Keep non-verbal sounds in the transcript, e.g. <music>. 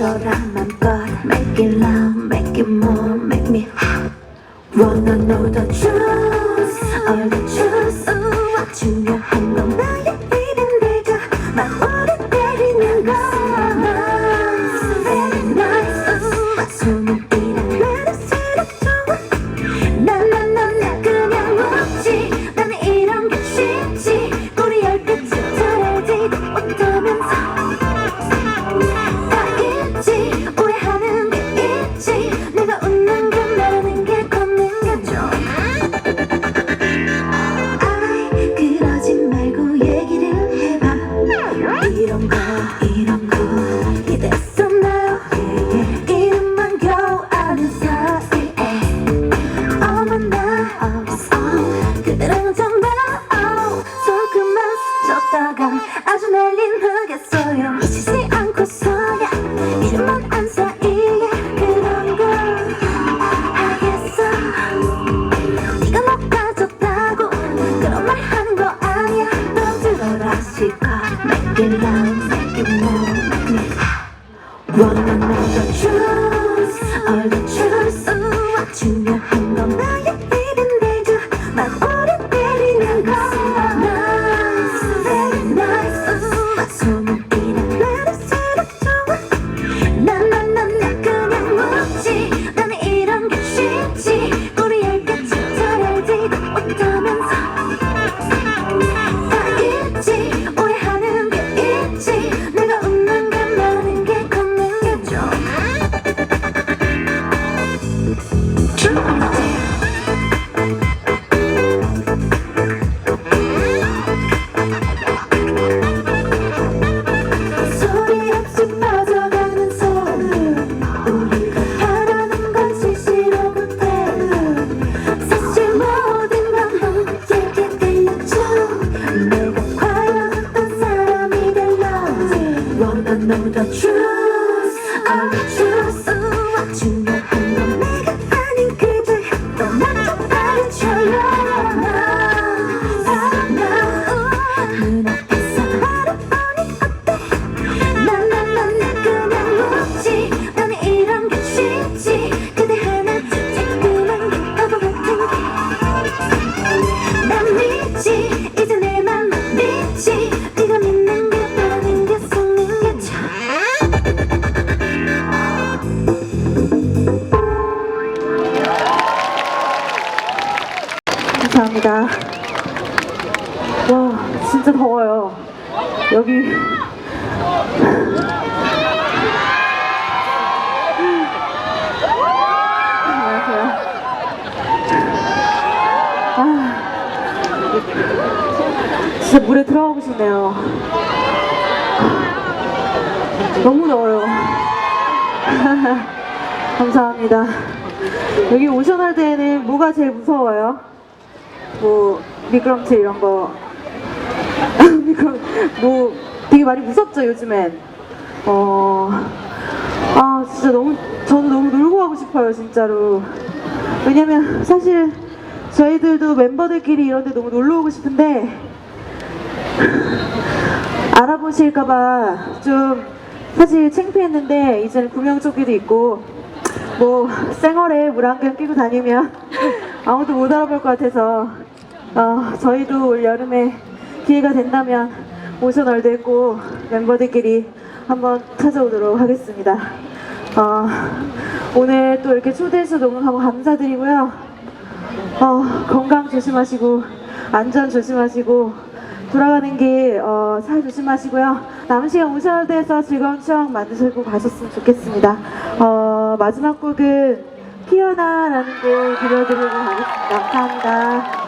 걸어 맘껏 Make it love, make it more, make me Wanna know the truth, all the truth 중요한 건 나의 이름 내가 마음을 때리는 거 Very nice, 손을 띠는 나를 사랑해 나나나나 그냥 웃지 나는 이런 게 쉽지 꼬리 열 끝을 잘해지고 웃으면서 흑겠어요 미치지 않고서야 이름만 안 사이에 그런 걸 하겠어 네가 못 가졌다고 그런 말 하는 거 아니야 넌 들어라 실컷 Make it loud, make it move, Wanna know the truth, all the truth 중요한 the truth all the truth 감사합니다. 와, 진짜 더워요. 여기. 안녕하세요. 아, 진짜 물에 들어가고 싶네요. 너무 더워요. <laughs> 감사합니다. 여기 오셔널 때에는 뭐가 제일 무서워요? 뭐 미끄럼틀 이런 거 <laughs> 미끄럼 뭐 되게 많이 무섭죠 요즘엔 어 아 진짜 너무 저는 너무 놀고 가고 싶어요 진짜로 왜냐면 사실 저희들도 멤버들끼리 이런데 너무 놀러 오고 싶은데 <laughs> 알아보실까봐 좀 사실 창피했는데 이제는 구명조끼도 있고 뭐 쌩얼에 물 안경 끼고 다니면 아무도 못 알아볼 것 같아서 어, 저희도 올 여름에 기회가 된다면 오션월드 꼭 멤버들끼리 한번 찾아오도록 하겠습니다. 어, 오늘 또 이렇게 초대해 주셔서 너무 감사드리고요. 어, 건강 조심하시고 안전 조심하시고 돌아가는 길 어, 잘 조심하시고요. 남은 시간 오션월드에서 즐거운 추억 만드시고 가셨으면 좋겠습니다. 어, 마지막 곡은 피어나라는 곡 들려드리고 가겠습니다. 감사합니다.